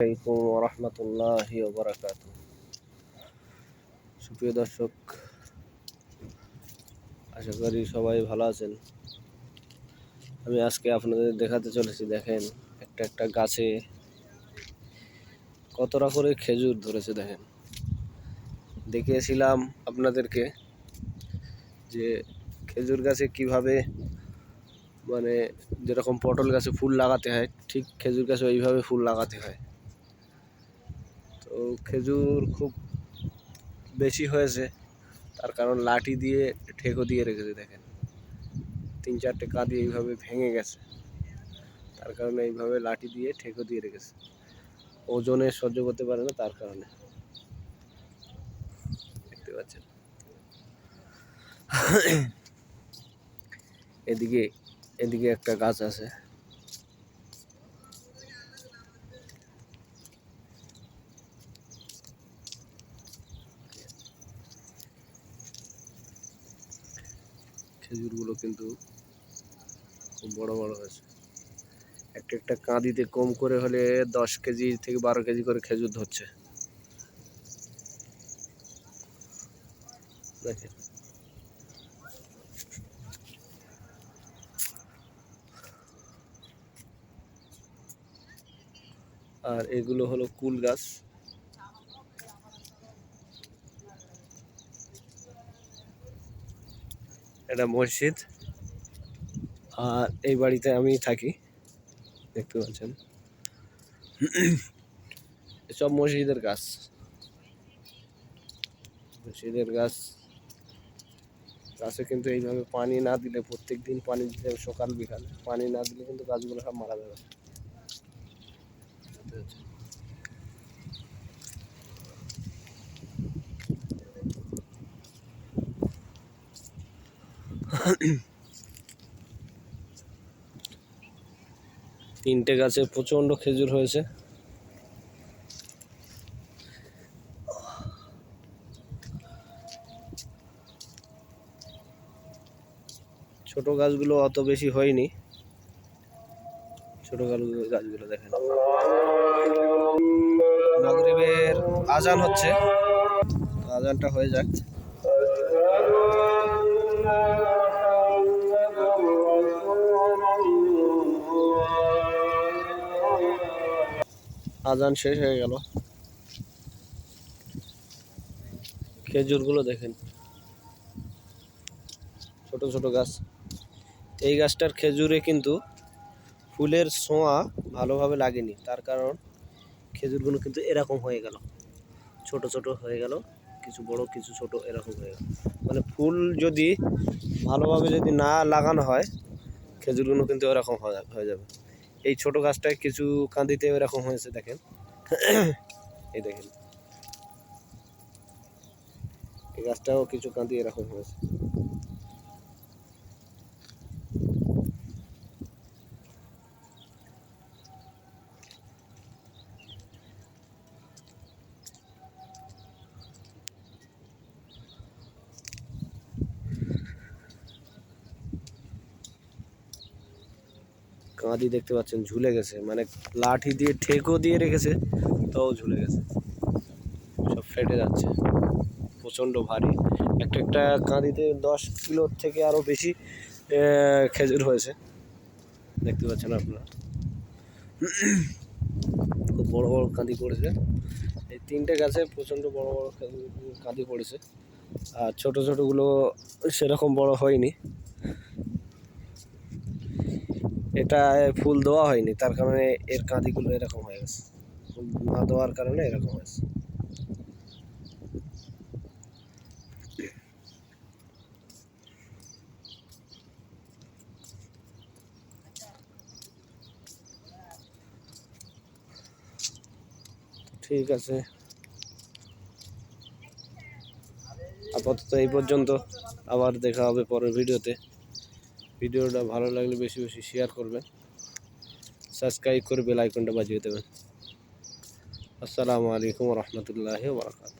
আলাইকুম রহমতুল্লাহ বারাকাত সুপ্রিয় দর্শক, আশা করি সবাই ভালো আছেন। আমি আজকে আপনাদের দেখাতে চলেছি, দেখেন, একটা একটা গাছে কতটা করে খেজুর ধরেছে, দেখেন। দেখিয়েছিলাম আপনাদেরকে যে খেজুর গাছে কীভাবে মানে যেরকম পটল গাছে ফুল লাগাতে হয়, ঠিক খেজুর গাছে ওইভাবে ফুল লাগাতে হয়। খেজুর খুব বেশি হয়েছে। তার কারণ লাঠি দিয়ে ঠেকো দিয়ে রেখেছে, দেখেন। তিন চারটে কাঁদি এইভাবে ভেঙে গেছে। তার কারণে এইভাবে লাঠি দিয়ে ঠেকো দিয়ে রেখেছে। ওজনে সহ্য করতে পারে না তার কারণে। দেখতে পাচ্ছেন? এদিকে এদিকে একটা গাছ আছে। খেজুরগুলো কিন্তু খুব বড় বড় হয়েছে। একটা একটা কাঁদিতে কম করে হলে দশ কেজি থেকে বারো কেজি করে খেজুর ধরছে। দেখেন। আর এগুলো হলো কুল গাছ। এটা মসজিদ। আর এই বাড়িতে আমি থাকি, দেখতে পাচ্ছেন। সব মসজিদের গাছ। মসজিদের গাছ। গাছে কিন্তু এইভাবে পানি না দিলে প্রত্যেক দিন পানি দিতে সকাল বিকাল। পানি না দিলে কিন্তু গাছগুলো সব মারা যাবে। তিনটে গাছে প্রচণ্ড খেজুর হয়েছে। ছোট গাছগুলো অত বেশি হয়নি। ছোট গাছগুলো দেখেন। আজান হচ্ছে। আজানটা হয়ে যাক। আজান শেষ হয়ে গেল। খেজুরগুলো দেখেন। ছোট ছোট গাছ। এই গাছটার খেজুরে কিন্তু ফুলের ছোঁয়া ভালোভাবে লাগেনি। তার কারণ খেজুরগুলো কিন্তু এরকম হয়ে গেল। ছোট ছোট হয়ে গেল। কিছু বড়, কিছু ছোট এরকম হয়ে গেল। মানে ফুল যদি ভালোভাবে যদি না লাগানো হয়, খেজুরগুলো কিন্তু এরকম হয়ে হয়ে যাবে। এই ছোট গাছটায় কিছু কাঁদিতে এরকম হয়েছে, দেখেন। এই দেখেন। এই গাছটাও কিছু কাঁদি এরকম হয়েছে। কাঁদি দেখতে পাচ্ছেন, ঝুলে গেছে। মানে লাঠি দিয়ে ঠেকো দিয়ে রেখেছে, তাও ঝুলে গেছে। সব ফেটে যাচ্ছে। প্রচণ্ড ভারী। একটা একটা কাঁদিতে দশ কিলোর থেকে আরও বেশি খেজুর হয়েছে। দেখতে পাচ্ছেন আপনারা। খুব বড় বড় কাঁদি পড়েছে। এই তিনটে গাছে প্রচণ্ড বড় বড় কাঁদি পড়েছে। আর ছোটো ছোটোগুলো সেরকম বড় হয়নি। এটা ফুল দেওয়া হয়নি, তার কারণে এর কাঁদিগুলো এরকম হয়ে গেছে। ফুল না দেওয়ার কারণে এরকম হয়েছে। ঠিক আছে। আপাতত এই পর্যন্ত, আবার দেখা হবে পরের ভিডিওতে। ভিডিওটা ভালো লাগলে বেশি বেশি শেয়ার করবেন। সাবস্ক্রাইব করে বেল আইকনটা বাজিয়ে দেবেন। আসসালামু আলাইকুম রহমতুল্লাহ বারকাত